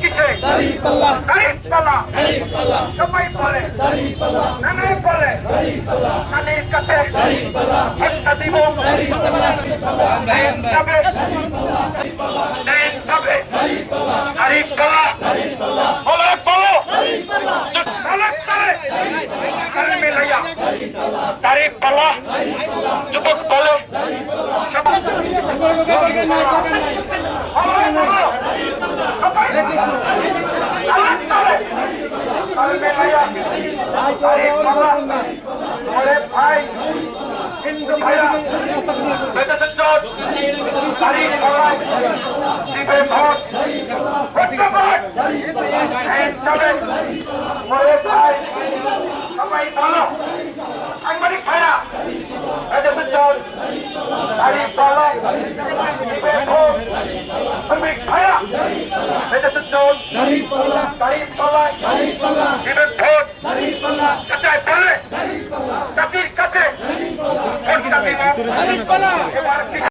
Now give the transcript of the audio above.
কিসে দাড়ি পাল্লা দাঁড়িয়ে পালা দাড়ি পাল্লা সবাই বলে দাড়ি পাল্লা নানাই বলে দাড়ি পাল্লা নানির কাছে দাড়ি পাল্লা একটা দিব দাড়ি পাল্লা দেন যাবে দেন যাবে দাড়ি পাল্লা দাঁড়িয়ে পালা দাড়ি পাল্লা বলে বলো দাড়ি পাল্লা চলে চলে মিলাইয়া দাড়ি পাল্লা দাঁড়িয়ে পালা যুবক বলো সবাই সবাই বলো সবাই চলে চলে কানে মিলাইয়া দাঁড়িয়ে পালা বলে ভাই হিন্দু ভাইরা চোট দাঁড়িয়ে পালায় দিবে ভোট বলে ভাই সবাই বলো সাংবাদিক ভাইরা বেঁচেছে চোট দাঁড়িয়ে পালায় দিবে ভোট শ্রমিক ভাইরা বেঁচেছে চোট দাড়ি পাল্লা দাঁড়িয়ে পালায় দাড়ি পাল্লা দিবে ভোট চাচাই বলে দাড়ি কাছে।